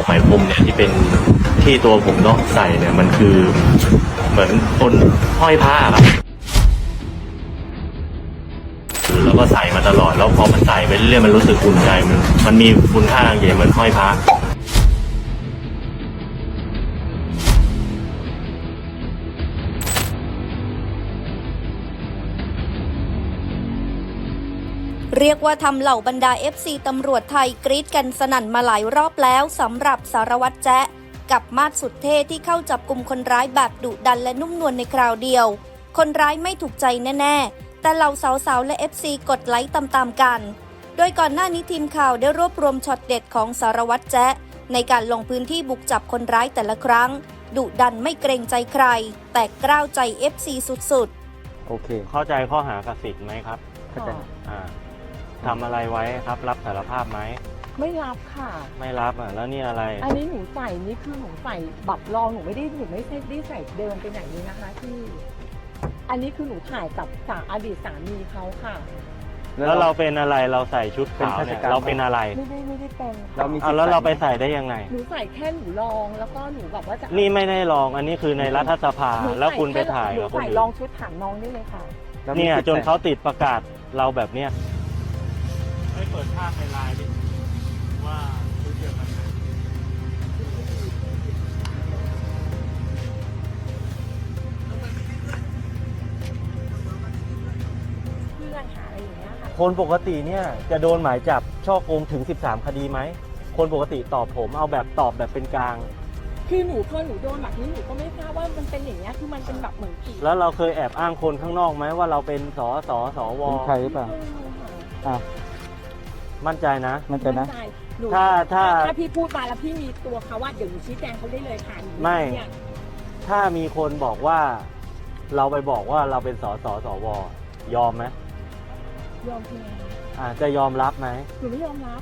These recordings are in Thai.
อกไหมพรมเนี่ยที่เป็นที่ตัวผมเนาะใส่เนี่ยมันคือเหมือนคนห้อยผ้าครับแล้วก็ใส่มาตลอดแล้วพอมันใส่ไปเรื่อยมันรู้สึกอุ่นใจมันมันมีคุณค่าอย่างเงี้ยเหมือนห้อยพระ เรียกว่าทำเหล่าบรรดา FC ตำรวจไทยกรี๊ดกันสนั่นมาหลายรอบแล้วสำหรับสารวัตรแจ๊ะกับมาดสุดเท่ที่เข้าจับกลุ่มคนร้ายแบบดุดันและนุ่มนวลในคราวเดียว คนร้ายไม่ถูกใจแน่ ๆ แต่เหล่าสาวๆ และ FC กดไลค์ตามๆกัน โดยก่อนหน้านี้ทีมข่าวได้รวบรวมช็อตเด็ดของสารวัตรแจ๊ะในการลงพื้นที่บุกจับคนร้ายแต่ละครั้งดุดันไม่เกรงใจใคร แต่กล้าวใจ FC สุดๆ โอเค เข้าใจข้อหากสิทธิ์ไหมครับ เข้าใจ อ่า ทำอะไรไว้ครับ รับสารภาพไหม ไม่รับค่ะ ไม่รับอะแล้วนี่อะไร อันนี้หนูใส่นี่คือหนูใส่บัตรรองหนูไม่ได้หนูไม่ใช่ได้ใส่เดินเป็นอย่างนี้นะคะที่ อันนี้คือหนูถ่ายกับสาอดีตสามีเขาค่ะ แล้วเราเป็นอะไรเราใส่ชุดขาวเป็นเนี่ยข้าราชการ เราเป็นอะไรไม่ได้ไม่ได้เป็นเรามีค่ะเอาแล้วเราไปใส่ได้ยังไง หนูใส่แค่หนูลองแล้วก็หนูแบบว่าจะนี่ไม่ได้ลองอันนี้คือในรัฐสภาหนูใส่แล้วคุณไปถ่ายหนูกับคนใส่อื่ลองนชุดถามน้องได้เลยค่ะเรามีเนี่ยสิทธิ์จนใส่เขาติดประกาศเราแบบเนี้ย ไม่เปิดภาพในไลน์ดิว่าชุดเดียวกันไหมเพื่อนหาอะไรอย่างเงี้ยค่ะ คนปกติเนี่ยจะโดนหมายจับช่อโกงถึง 13 คดีไหม คนปกติตอบผมเอาแบบตอบแบบเป็นกลาง คือหนูพอหนูโดนแบบนี้หนูก็ไม่ทราบว่ามันเป็นอย่างเงี้ยคือมันเป็นแบบเหมือนผีแล้วเราเคยแอบอ้างคนข้างนอกไหมว่าเราเป็นสอสอสอวเป็นใครหรือเปล่า อะ มั่นใจนะ มันใจนะมั่ใจหนูถ้าถ้า ถ้าพี่พูดมาแล้วพี่มีตัวเขาว่าเดี๋ยวหนูชี้แจงเขาได้เลยค่ะหนูไม่ เนี่ยถ้ามีคนบอกว่า เราไปบอกว่าเราเป็นสอสอสวยอมไหมยอมทีไงอ่าจะยอมรับไหมหนูไม่ยอมรับ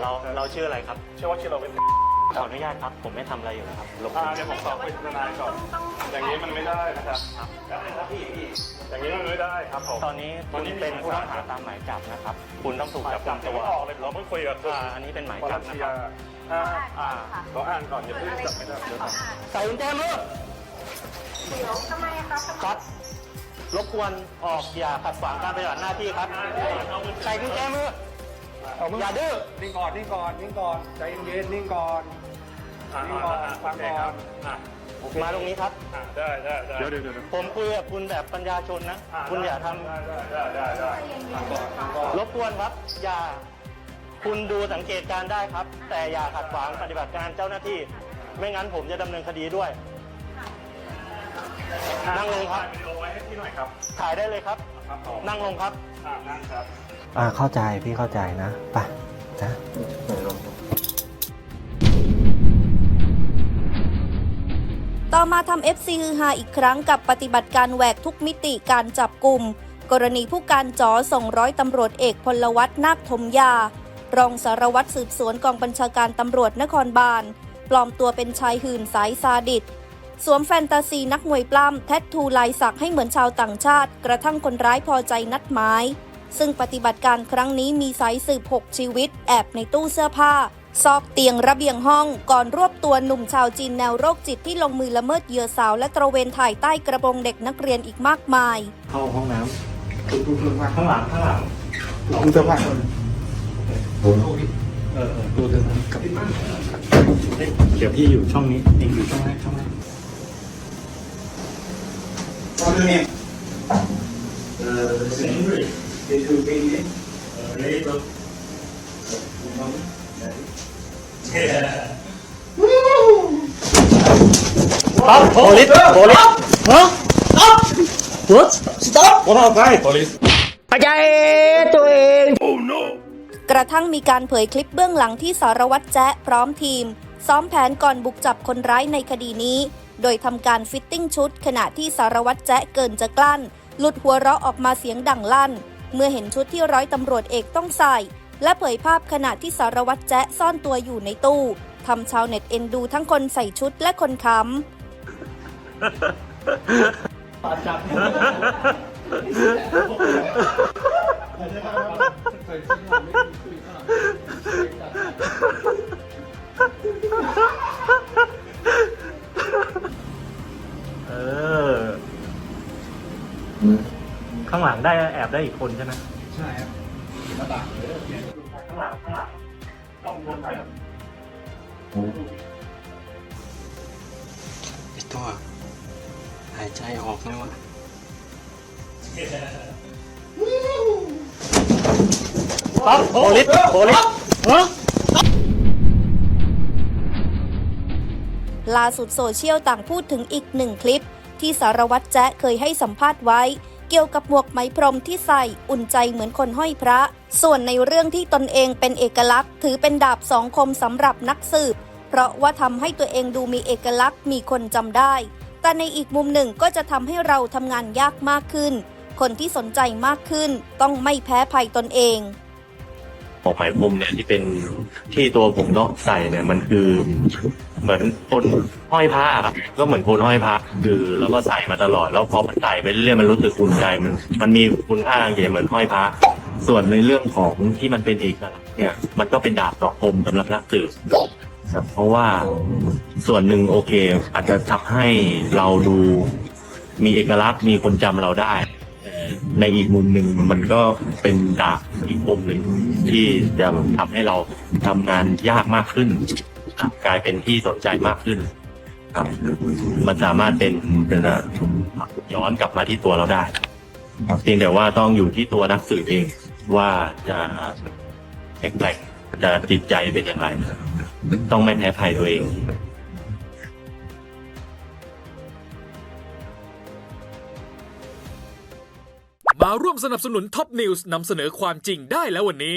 เราเราชื่ออะไรครับชื่อว่าชื่อเราเป็น ขออนุญาตครับ ผมไม่ทำอะไรอยู่แล้วครับลบอ่าเดี๋ยวผมสอบเป็นทนายก่อน อย่างนี้มันไม่ได้นะครับอย่างนี้มันไม่ได้ครับผม ตอนนี้คุณเป็นผู้ต้องหาตามหมายจับนะครับ คุณต้องถูกจับจักุบมตัตัววออกเลยเราเพิ่งคุยกับคุณอ่าอันนี้เป็นหมายวจัรับสนะเซีคยรับอ่าอ่าขออ่านก่อนอย่าเพิ่งจับไม่ได้เดี๋ยวก่อนใส่กุญแจมือครับรบกวนออกอย่าขัดขวางการปฏิบัติหน้าที่ครับใส่กุญแจมือ อย่าดื้อนิ่งก่อนนิ่งก่อนนิ่งก่อนใจเย็นๆนิ่งก่อนนิ่งก่อนฟังก่อนอะมาตรงนี้ครับอะได้ได้ได้เดี๋ยวเดี๋ยวเดี๋ยวผมคุยกับคุณแบบปัญญาชนนะ คุณอย่าทำได้ได้ได้ได้ฟังก่อนฟังก่อนรบกวนครับ อย่า คุณดูสังเกตการณ์ได้ครับ แต่อย่าขัดขวางปฏิบัติการเจ้าหน้าที่ ไม่งั้นผมจะดำเนินคดีด้วยนั่งลงครับวิดีโอไว้ให้พี่หน่อยครับถ่ายได้เลยครับ ครับผมนั่งลงครับอ่านั่งครับอ่าเข้าใจพี่เข้าใจนะไปจ้ะต่อมาทำ FC ฮือฮาอีกครั้งกับปฏิบัติการแหวกทุกมิติการจับกลุ่ม กรณีผู้การจอส่งร้อยตำรวจเอกพลวัตนาคธมยา รองสารวัตรสืบสวนกองบัญชาการตำรวจนครบาล ปลอมตัวเป็นชายหื่นสายซาดิส สวมแฟนตาซีนักมวยปล้ำแทททูลายสักให้เหมือนชาวต่างชาติ กระทั่งคนร้ายพอใจนัดหมาย ซึ่งปฏิบัติการครั้งนี้มีสายสืบ 6 ชีวิต แอบในตู้เสื้อผ้า ซอกเตียงระเบียงห้อง ก่อนรวบตัวหนุ่มชาวจีนแนวโรคจิตที่ลงมือละเมิดเหยื่อสาวและตระเวนถ่ายใต้กระโปรงเด็กนักเรียนอีกมากมาย เข้าห้องน้ำข้างหลังข้างหลังคุณเสื้อผ้าเดี๋ยวพี่อยู่ช่องนี้เองอยู่ช่องแรกช่องแรก โพลิสโพลิสฮะ What stop ว่าเราได้ตัวลิสกระทั่งมีการเผยคลิปเบื้องหลังที่สารวัตรแจ๊ะพร้อมทีม ซ้อมแผนก่อนบุกจับคนร้ายในคดีนี้ โดยทำการฟิตติ้งชุด ขณะที่สารวัตรแจ๊ะเกินจะกลั้น หลุดหัวเราะออกมาเสียงดังลั่น เมื่อเห็นชุดที่ร้อยตำรวจเอกต้องใส่ และเผยภาพขณะที่สารวัตรแจ๊ะซ่อนตัวอยู่ในตู้ทำชาวเน็ตเอ็นดูทั้งคนใส่ชุดและคนค้ำ ข้างหลังได้แอบได้อีกคนใช่ไหมไอตัว หายใจออกไหมวะปั๊บโพลิสโพลิสล่าสุดโซเชียลต่างพูดถึงอีกหนึ่งคลิปที่สารวัตรแจ๊ะเคยให้สัมภาษณ์ไว้ เกี่ยวกับหมวกไหมพรมที่ใส่อุ่นใจเหมือนคนห้อยพระ ส่วนในเรื่องที่ตนเองเป็นเอกลักษณ์ ถือเป็นดาบสองคมสำหรับนักสืบ เพราะว่าทำให้ตัวเองดูมีเอกลักษณ์มีคนจำได้ แต่ในอีกมุมหนึ่งก็จะทำให้เราทำงานยากมากขึ้น คนที่สนใจมากขึ้น ต้องไม่แพ้ภัยตนเองของไหมพรมเนี่ยที่เป็นที่ตัวผมเนาะใส่เนี่ยมันคือ เหมือนคนห้อยผ้าครับก็เหมือนคนห้อยผ้าคือแล้วก็ใส่มาตลอด แล้วพอมันใส่ไปเรื่อยๆมันรู้สึกอุ่นใจมัน มันมีคุณค่าอย่างเงี้ยเหมือนห้อยผ้าส่วนในเรื่องของที่มันเป็นเอกลักษณ์เนี่ย มันก็เป็นดาบดอกคมสำหรับนักสืบครับเพราะว่าส่วนหนึ่งโอเค อาจจะทำให้เราดูมีเอกลักษณ์มีคนจำเราได้ในอีกมุมหนึ่งมันก็เป็นดาบอีกมุมหนึ่งที่จะทำให้เราทำงานยากมากขึ้น กลายเป็นที่สนใจมากขึ้นครับมันสามารถเป็นเป็นย้อนกลับมาที่ตัวเราได้ครับเพียงแต่ว่าต้องอยู่ที่ตัวนักสืบเองว่าจะแข็งแกร่งจะจิตใจเป็นอย่างไรต้องไม่แพ้ภัยตัวเองมาร่วมสนับสนุนท็อปนิวส์นำเสนอความจริงได้แล้ววันนี้